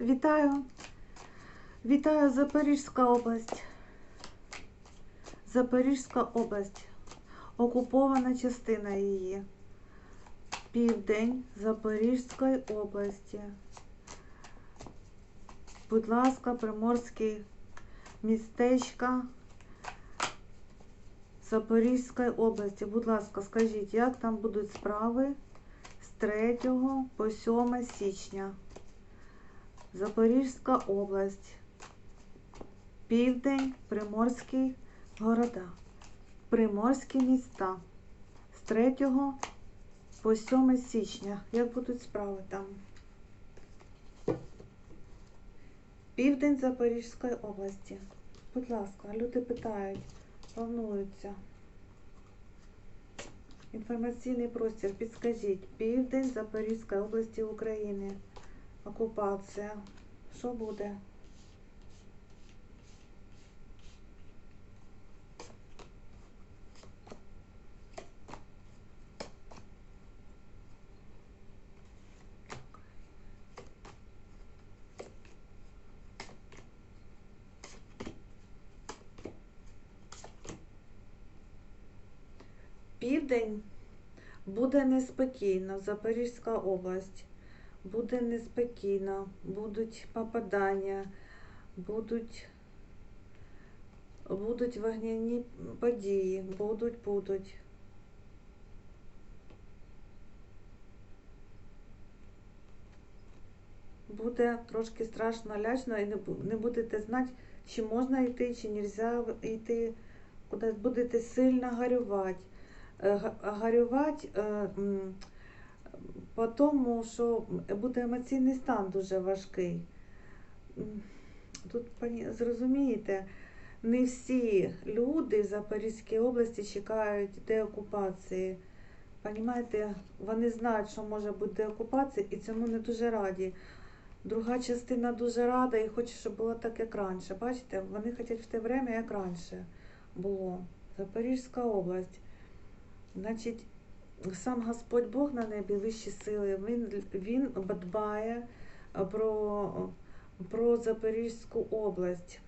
Вітаю. Вітаю Запорізька область. Запорізька область. Окупована частина її. Південь Запорізької області. Будь ласка, Приморське містечка Запорізької області. Будь ласка, скажіть, як там будуть справи з 3 по 7 січня? Запорізька область, Південь, Приморські города, Приморські міста з 3 по 7 січня. Як будуть справи там? Південь Запорізької області. Будь ласка, люди питають, волнуються. Інформаційний простір, підскажіть. Південь Запорізької області України. Окупація. Що буде? Південь буде неспокійно, Запорізька область буде неспокійно, будуть попадання, будуть, будуть вогняні події, будуть, будуть. Буде трошки страшно лячно і не, будете знати, чи можна йти, чи не можна йти, кудись будете сильно горювати. Е, га- Горювати е, по тому, що буде емоційний стан дуже важкий. Тут зрозумієте, не всі люди в Запорізькій області чекають деокупації. Понімаєте, вони знають, що може бути деокупація, і цьому не дуже раді. Друга частина дуже рада і хоче, щоб було так, як раніше. Бачите, вони хочуть в те время, як раніше було. Запорізька область. Значить, сам Господь Бог на небі, вищі сили, Він, він дбає про, про Запорізьку область.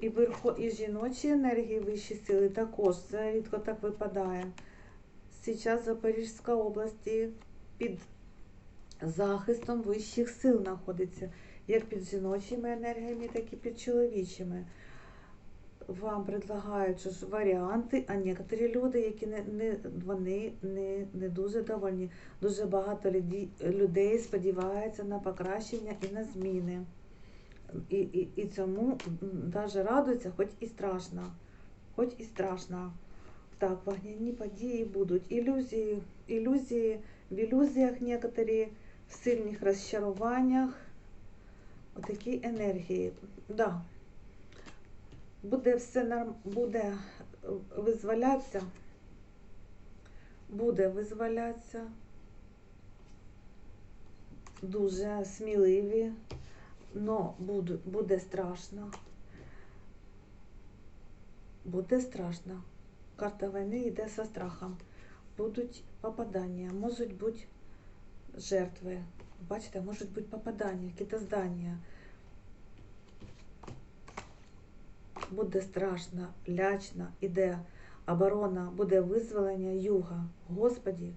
І, верхо, і жіночі енергії вищі сили також, це рідко так випадає. Зараз Запорізька область під захистом вищих сил знаходиться, як під жіночими енергіями, так і під чоловічими вам предлагають варіанти, а некоторі люди, які не, не вони не, не дуже довольні. Дуже багато людей сподіваються на покращення і на зміни. І, і, і цьому навіть радуються, хоч і страшно. Хоч і страшно. Так, вогняні події будуть. Ілюзії, ілюзії, в ілюзіях некоторі, в сильних розчаруваннях. Отакі енергії. Да буде все норм... буде визволятися, буде визволятися, дуже сміливі, но буде, буде страшно. Буде страшно. Карта війни йде зі страхом. Будуть попадання, можуть бути жертви. Бачите, можуть бути попадання, якісь здання. Буде страшно, лячно, іде оборона, буде визволення юга. Господі,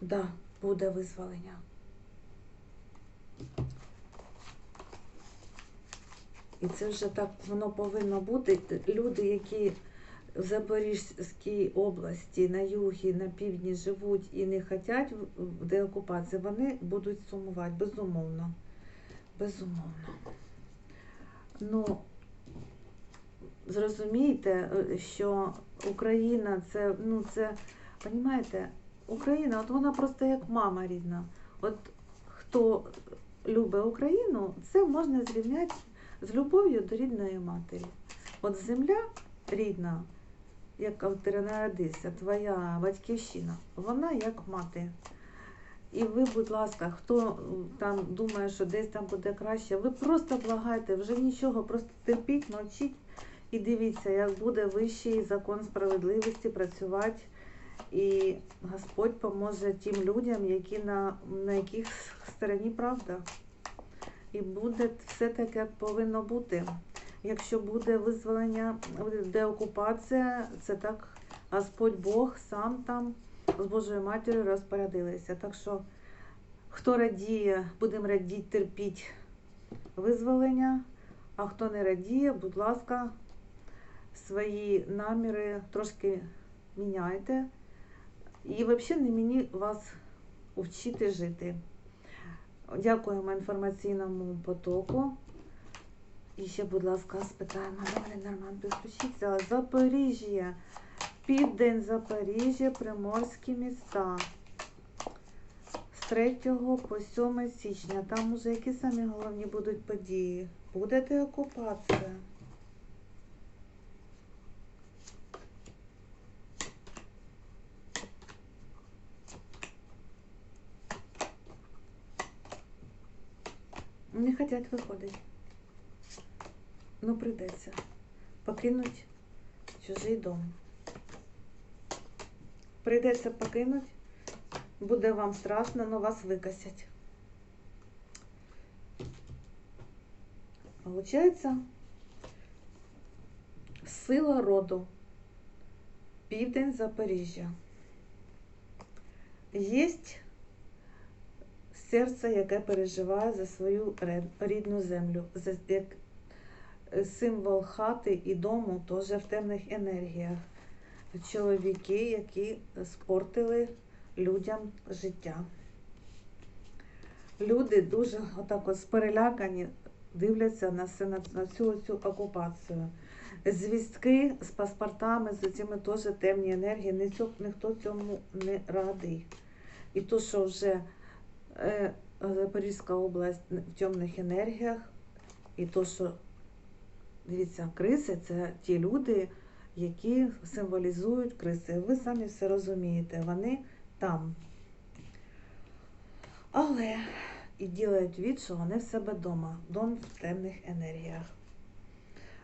да, буде визволення. І це вже так воно повинно бути. Люди, які в Запорізькій області, на югі, на півдні живуть і не хочуть деокупації, вони будуть сумувати, безумовно. Безумовно. Ну, зрозумійте, е, що Україна це, ну це, розумієте, Україна, от вона просто як мама рідна. От хто любить Україну, це можна зрівняти з любов'ю до рідної матері. От земля рідна, яка ти народився, твоя батьківщина, вона як мати. І ви, будь ласка, хто там думає, що десь там буде краще, ви просто благайте, вже нічого, просто терпіть, мовчіть. І дивіться, як буде вищий закон справедливості працювати, і Господь поможе тим людям, які на, на яких стороні правда. І буде все так, як повинно бути. Якщо буде визволення, деокупація, це так Господь Бог сам там з Божою матір'ю розпорядилися. Так що, хто радіє, будемо радіти, терпіть визволення, а хто не радіє, будь ласка, свої наміри трошки міняйте. І взагалі не мені вас вчити жити. Дякуємо інформаційному потоку. І ще, будь ласка, спитаємо, нормально підключіться. Запоріжжя, південь Запоріжжя, приморські міста. З 3 по 7 січня. Там уже які самі головні будуть події? Буде деокупація. Хотять виходити. Ну, прийдеться. Покинуть чужий дом. Прийдеться покинуть. Буде вам страшно, але вас викосять. Получається, сила роду. Південь Запоріжжя. Єсть серце, яке переживає за свою рідну землю. За, як символ хати і дому теж в темних енергіях. Чоловіки, які спортили людям життя. Люди дуже отак от перелякані дивляться на, на, цю, цю окупацію. Звістки з паспортами, з цими теж темні енергії, ніхто, цьому не радий. І то, що вже е, Запорізька область в темних енергіях, і то, що дивіться, криси це ті люди, які символізують криси. Ви самі все розумієте, вони там. Але і ділають від, що вони в себе вдома, дом в темних енергіях.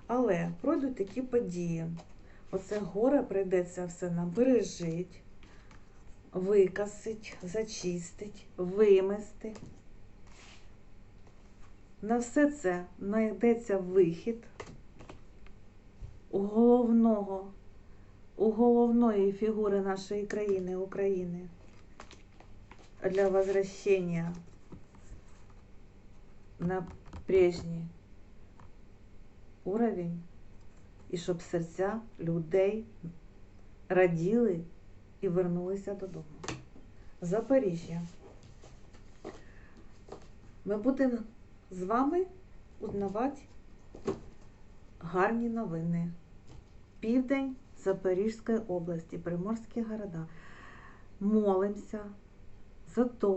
Але пройдуть такі події. Оце горе прийдеться все нам пережить, викасить, зачистить, вимести. На все це знайдеться вихід у головного, у головної фігури нашої країни, України, для возвращения на прежній уровень, і щоб серця людей раділи і вернулися додому. Запоріжжя. Ми будемо з вами узнавати гарні новини. Південь Запорізької області, Приморські города. Молимося за те,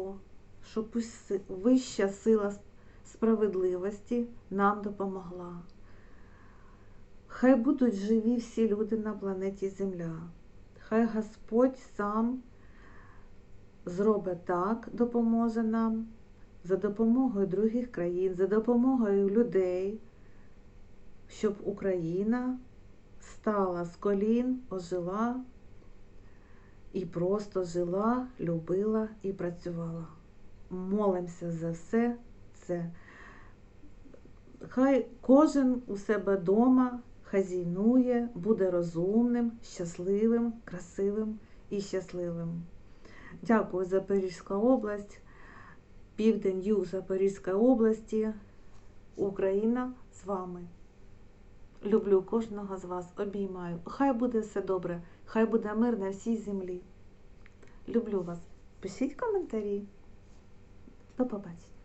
щоб вища сила справедливості нам допомогла. Хай будуть живі всі люди на планеті Земля. Хай Господь сам зробить так, допоможе нам за допомогою других країн, за допомогою людей, щоб Україна стала з колін, ожила і просто жила, любила і працювала. Молимося за все це. Хай кожен у себе вдома хазійнує, буде розумним, щасливим, красивим і щасливим. Дякую, Запорізька область, південь юг Запорізької області, Україна з вами. Люблю кожного з вас, обіймаю. Хай буде все добре, хай буде мир на всій землі. Люблю вас. Пишіть коментарі. До побачення.